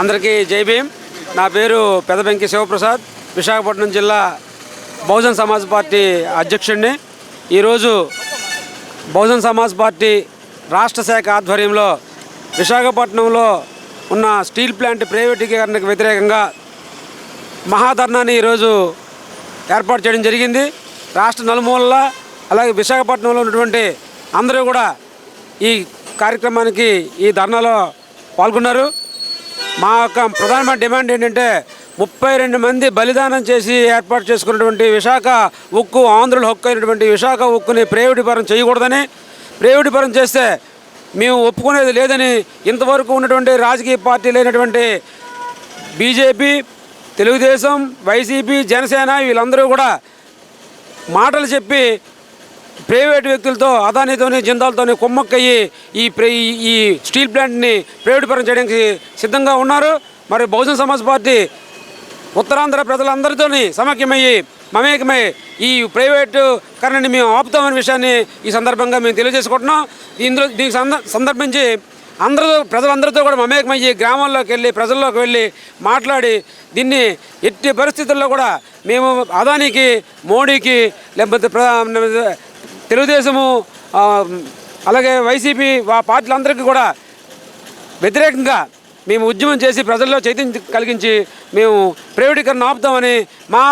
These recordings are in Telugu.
అందరికీ జై భీమ్. నా పేరు పెదబెంకి శివప్రసాద్. విశాఖపట్నం జిల్లా బహుజన్ సమాజ్ పార్టీ అధ్యక్షుడిని ఈరోజు బహుజన్ సమాజ్ పార్టీ రాష్ట్ర శాఖ ఆధ్వర్యంలో విశాఖపట్నంలో ఉన్న స్టీల్ ప్లాంట్ ప్రైవేటీకరణకు వ్యతిరేకంగా మహాధర్నాన్ని ఈరోజు ఏర్పాటు చేయడం జరిగింది. రాష్ట్ర నలుమూలలా అలాగే విశాఖపట్నంలో ఉన్నటువంటి అందరూ కూడా ఈ కార్యక్రమానికి ఈ ధర్నాలో పాల్గొన్నారు. మా యొక్క ప్రధానమైన డిమాండ్ ఏంటంటే ముప్పై రెండు మంది బలిదానం చేసి ఏర్పాటు చేసుకున్నటువంటి విశాఖ ఉక్కు ఆంధ్రుల హక్కు అయినటువంటి విశాఖ ఉక్కుని ప్రైవేటీపరం చేయకూడదని. ప్రైవేటీపరం చేస్తే మేము ఒప్పుకునేది లేదని ఇంతవరకు ఉన్నటువంటి రాజకీయ పార్టీలు అయినటువంటి బీజేపీ తెలుగుదేశం వైసీపీ జనసేన వీళ్ళందరూ కూడా మాటలు చెప్పి ప్రైవేటు వ్యక్తులతో అదానితోని జిందాలతోని కుమ్మక్కయ్యి ఈ ప్ర- ఈ- ఈ స్టీల్ ప్లాంట్ని ప్రైవేటీకరణ చేయడానికి సిద్ధంగా ఉన్నారు. మరి బహుజన్ సమాజ్ పార్టీ ఉత్తరాంధ్ర ప్రజలందరితోని సమాఖ్యమయ్యి మమేకమై ఈ ప్రైవేటు కరణని మేము ఆపుతామనే విషయాన్ని ఈ సందర్భంగా మేము తెలియజేసుకుంటున్నాం. ఇందులో దీనికి సందర్భించి అందరితో ప్రజలందరితో కూడా మమేకమయ్యి గ్రామాల్లోకి వెళ్ళి ప్రజల్లోకి వెళ్ళి మాట్లాడి దీన్ని ఎట్టి పరిస్థితుల్లో కూడా మేము అదానికి మోడీకి లేకపోతే తెలుగుదేశము అలాగే వైసీపీ ఆ పార్టీలందరికీ కూడా వ్యతిరేకంగా మేము ఉద్యమం చేసి ప్రజల్లో చైతన్యం కలిగించి మేము ప్రైవేటీకరణ ఆపుతామని మా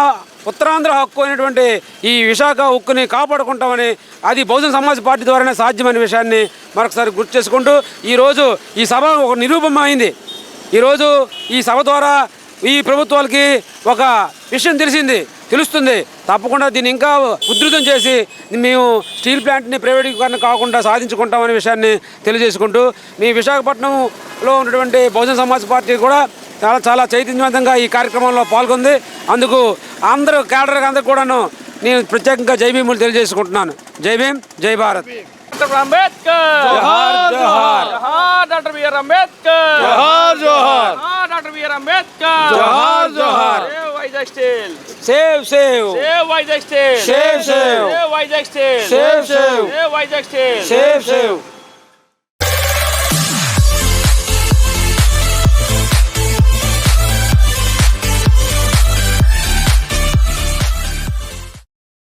ఉత్తరాంధ్ర హక్కు అయినటువంటి ఈ విశాఖ ఉక్కుని కాపాడుకుంటామని అది బహుజన సమాజ్ పార్టీ ద్వారానే సాధ్యమనే విషయాన్ని మరొకసారి గుర్తు చేసుకుంటూ ఈరోజు ఈ సభ ఒక నిరూపణ అయింది ఈరోజు ఈ సభ ద్వారా ఈ ప్రభుత్వాలకి ఒక విషయం తెలిసింది. తెలుస్తుంది తప్పకుండా దీన్ని ఇంకా ఉధృతం చేసి మేము స్టీల్ ప్లాంట్ని ప్రైవేటీకరణ కాకుండా సాధించుకుంటామనే విషయాన్ని తెలియజేసుకుంటూ మీ విశాఖపట్నంలో ఉన్నటువంటి బహుజన సమాజ్ పార్టీ కూడా చాలా చాలా చైతన్యవంతంగా ఈ కార్యక్రమంలో పాల్గొంది. అందుకు అందరూ క్యాడర్ అందరూ కూడాను నేను ప్రత్యేకంగా జై భీములు తెలియజేసుకుంటున్నాను. Jai Bhim Jai Bharat. Doctor Ambedkar! Doctor B R Ambedkar! B R Ambedkar! జోహార్! జోహార్! Save Vizag steel! Save save! Save Vizag steel! Save save! Save Vizag steel! Save save! Save Vizag steel! Save save!